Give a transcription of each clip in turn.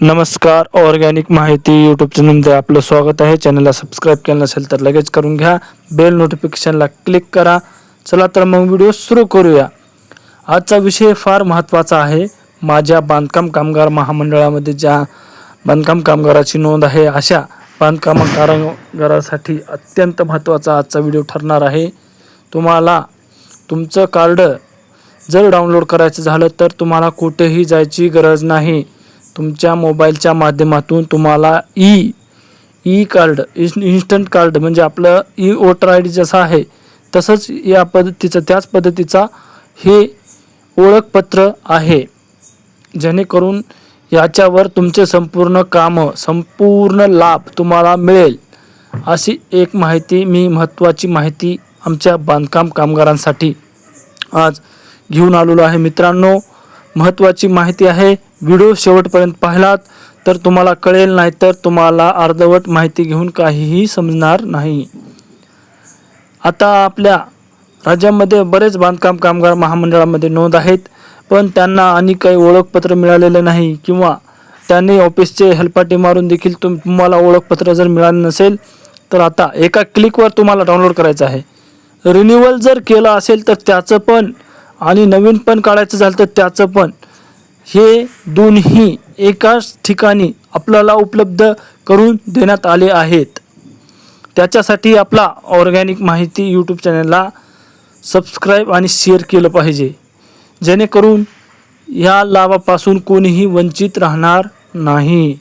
नमस्कार ऑर्गॅनिक माहिती यूट्यूब चॅनलमध्ये आपलं स्वागत आहे. चॅनलला सबस्क्राईब केलं नसेल तर लगेच करून घ्या. बेल नोटिफिकेशनला क्लिक करा. चला तर मग व्हिडिओ सुरू करूया. आजचा विषय फार महत्त्वाचा आहे. माझ्या बांधकाम कामगार महामंडळामध्ये ज्या बांधकाम कामगाराची नोंद आहे अशा बांधकाम कामगारासाठी अत्यंत महत्त्वाचा आजचा व्हिडिओ ठरणार आहे. तुम्हाला तुमचं कार्ड जर डाउनलोड करायचं झालं तर तुम्हाला कुठेही जायची गरज नाही. तुमच्या मोबाईलच्या माध्यमातून तुम्हाला E E card instant card म्हणजे आपलं ई वोटर आय डी जसं आहे तसंच या पद्धतीचं त्याच पद्धतीचा हे ओळखपत्र आहे. जेणेकरून याच्यावर तुमचे संपूर्ण कामं संपूर्ण लाभ तुम्हाला मिळेल. अशी एक माहिती मी महत्त्वाची माहिती आमच्या बांधकाम कामगारांसाठी आज घेऊन आलेलो आहे. मित्रांनो महत्त्वाची माहिती आहे. व्हिडिओ शेवटपर्यंत पाहिलात तर तुम्हाला कळेल नाही तर तुम्हाला अर्धवट माहिती घेऊन काहीही समजणार नाही. आता आपल्या राज्यामध्ये बरेच बांधकाम कामगार महामंडळामध्ये नोंद आहेत पण त्यांना आणि काही ओळखपत्र मिळालेलं नाही किंवा त्यांनी ऑफिसचे हेलपाटे मारून देखील तुम तुम्हाला ओळखपत्र जर मिळालं नसेल तर आता एका क्लिकवर तुम्हाला डाउनलोड करायचं आहे. रिन्युअल जर केलं असेल तर त्याचं पण आणि नवीन पण काढायचं झालं तर त्याचं पण. हे दोन्ही एकाच ठिकाणी आपल्याला उपलब्ध करून देण्यात आले आहेत. त्याच्यासाठी आपला ऑर्गॅनिक माहिती यूट्यूब चॅनलला सबस्क्राईब आणि शेअर केलं पाहिजे. जेणेकरून या लाभापासून कोणीही वंचित राहणार नाही.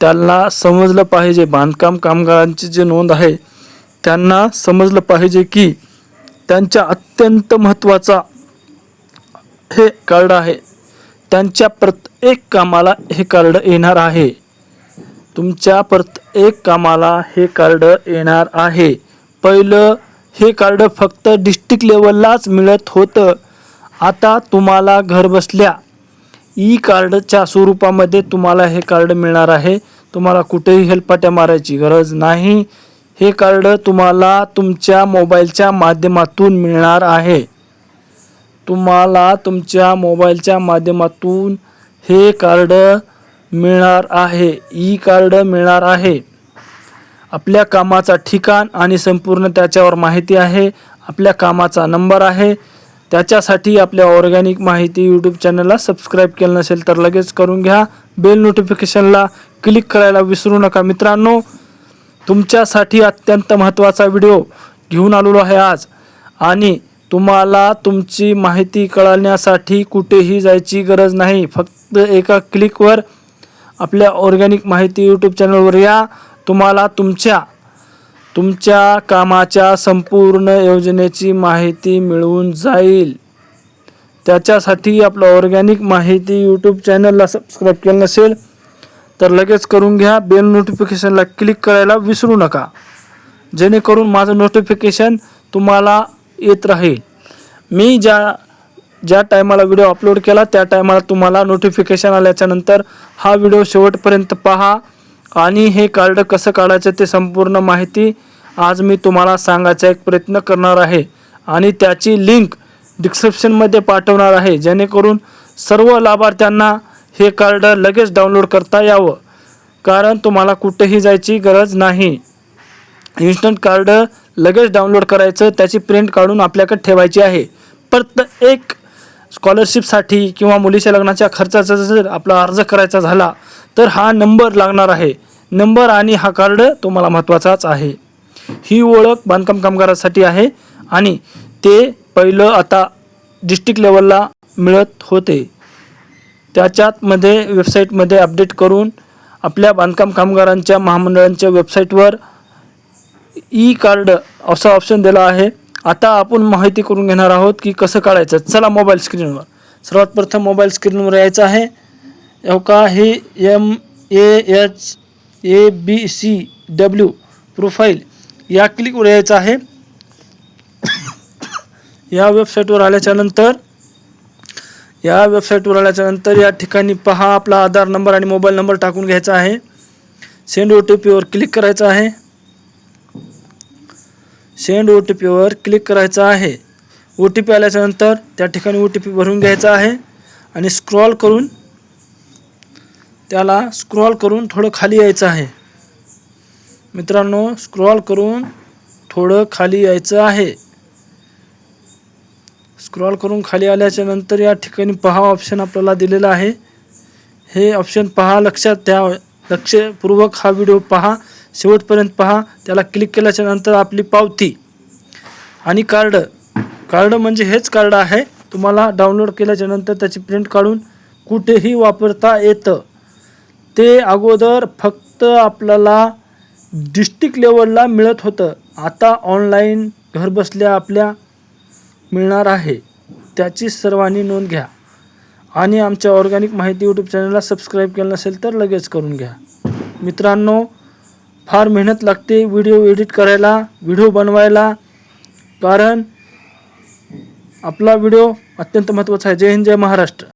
त्यांना समजलं पाहिजे बांधकाम कामगारांची जे नोंद आहे त्यांना समजलं पाहिजे की त्यांच्या अत्यंत महत्त्वाचा हे कार्ड आहे. त्यांच्या प्रत्येक कामाला हे कार्ड येणार आहे. तुमच्या प्रत्येक कामाला हे कार्ड येणार आहे. पहिलं हे कार्ड फक्त डिस्ट्रिक्ट लेवललाच मिळत होतं. आता तुम्हाला घरबसल्या ई कार्डच्या स्वरूपामध्ये तुम्हाला हे कार्ड मिळणार आहे. तुम्हाला कुठेही हेलपाट्या मारायची गरज नाही. हे कार्ड तुम्हाला तुमच्या मोबाईलच्या माध्यमातून मिळणार आहे. तुम्हाला तुमच्या मोबाईलच्या माध्यमातून हे कार्ड मिळणार आहे. ई कार्ड मिळणार आहे. आपल्या कामाचा ठिकाण आणि संपूर्ण त्याच्यावर माहिती आहे. आपल्या कामाचा नंबर आहे. त्याच्यासाठी आपल्या ऑर्गॅनिक माहिती यूट्यूब चॅनलला सबस्क्राईब केलं नसेल तर लगेच करून घ्या. बेल नोटिफिकेशनला क्लिक करायला विसरू नका मित्रांनो. तुमच्यासाठी अत्यंत महत्त्वाचा व्हिडिओ घेऊन आलेलो आहे आज. आणि तुम्हाला तुमची माहिती कळण्यासाठी कुठेही जायची गरज नाही. फक्त एका क्लिकवर आपल्या ऑर्गॅनिक माहिती यूट्यूब चॅनलवर या. तुम्हाला तुमच्या तुमच्या कामाच्या संपूर्ण योजनेची माहिती मिळून जाईल. त्याच्यासाठी आपलं ऑर्गॅनिक माहिती यूट्यूब चॅनलला सबस्क्राईब केलं नसेल तर लगेच करून घ्या. बेल नोटिफिकेशनला क्लिक करायला विसरू नका. जेणेकरून माझं नोटिफिकेशन तुम्हाला येत राहील. मी ज्या ज्या टायमाला व्हिडिओ अपलोड केला त्या टायमाला तुम्हाला नोटिफिकेशन आल्याच्यानंतर हा व्हिडिओ शेवटपर्यंत पहा आणि हे कार्ड कसं काढायचं ते संपूर्ण माहिती आज मी तुम्हाला सांगायचा एक प्रयत्न करणार आहे. आणि त्याची लिंक डिस्क्रिप्शनमध्ये पाठवणार आहे. जेणेकरून सर्व लाभार्थ्यांना हे कार्ड लगेच डाउनलोड करता यावं. कारण तुम्हाला कुठेही जायची गरज नाही. इन्स्टंट कार्ड लगेच डाउनलोड करायचं त्याची प्रिंट काढून आपल्याकडे ठेवायची आहे. परत एक स्कॉलरशिपसाठी किंवा मुलीच्या लग्नाच्या खर्चाचा जर आपला अर्ज करायचा झाला तर हा नंबर लागणार आहे. नंबर आणि हा कार्ड तुम्हाला महत्त्वाचाच आहे. ही ओळख बांधकाम कामगारासाठी आहे आणि ते पहिलं आता डिस्ट्रिक्ट लेवलला मिळत होते. त्याच्यातमध्ये वेबसाईटमध्ये अपडेट करून आपल्या बांधकाम कामगारांच्या महामंडळांच्या वेबसाईटवर ई कार्ड असा ऑप्शन दिला आहे. आता आपण माहिती करून घेणार आहोत की कसं काढायचं. चला मोबाईल स्क्रीनवर सर्वात प्रथम मोबाईल स्क्रीनवर यायचं आहे. हो का? हे M A H A B C W profile या क्लिकवर यायचं आहे. या वेबसाईटवर आल्याच्यानंतर या वेबसाईटवर आल्याच्यानंतर या ठिकाणी पहा आपला आधार नंबर आणि मोबाईल नंबर टाकून घ्यायचा आहे. सेंड ओ टी पीवर क्लिक करायचं आहे. सेंड ओ टी पीवर क्लिक करायचं आहे. ओ टी पी आल्याच्यानंतर त्या ठिकाणी ओ टी पी भरून घ्यायचा आहे आणि स्क्रॉल करून त्याला स्क्रॉल करून थोडं खाली यायचं आहे. मित्रांनो स्क्रॉल करून थोडं खाली यायचं आहे. स्क्रॉल करून खाली आल्याच्यानंतर या ठिकाणी पहा ऑप्शन आपल्याला दिलेला आहे. हे ऑप्शन पहा लक्षात द्या लक्षपूर्वक हा व्हिडिओ पहा. शेवटपर्यंत पहा. त्याला क्लिक केल्याच्यानंतर आपली पावती आणि कार्ड कार्ड म्हणजे हेच कार्ड आहे. तुम्हाला डाउनलोड केल्याच्यानंतर त्याची प्रिंट काढून कुठेही वापरता येतं. ते अगोदर फक्त आपल्याला डिस्ट्रिक्ट लेवलला मिळत होतं. आता ऑनलाईन घरबसल्या आपल्या मिळणार आहे. त्याची सर्वांनी नोंद घ्या. आणि आमच्या ऑर्गॅनिक माहिती यूट्यूब चॅनलला सबस्क्राईब केलं नसेल तर लगेच करून घ्या. मित्रांनो फार मेहनत लागते व्हिडिओ एडिट करायला व्हिडिओ बनवायला. कारण आपला व्हिडिओ अत्यंत महत्त्वाचा आहे. जय हिंद जय महाराष्ट्र.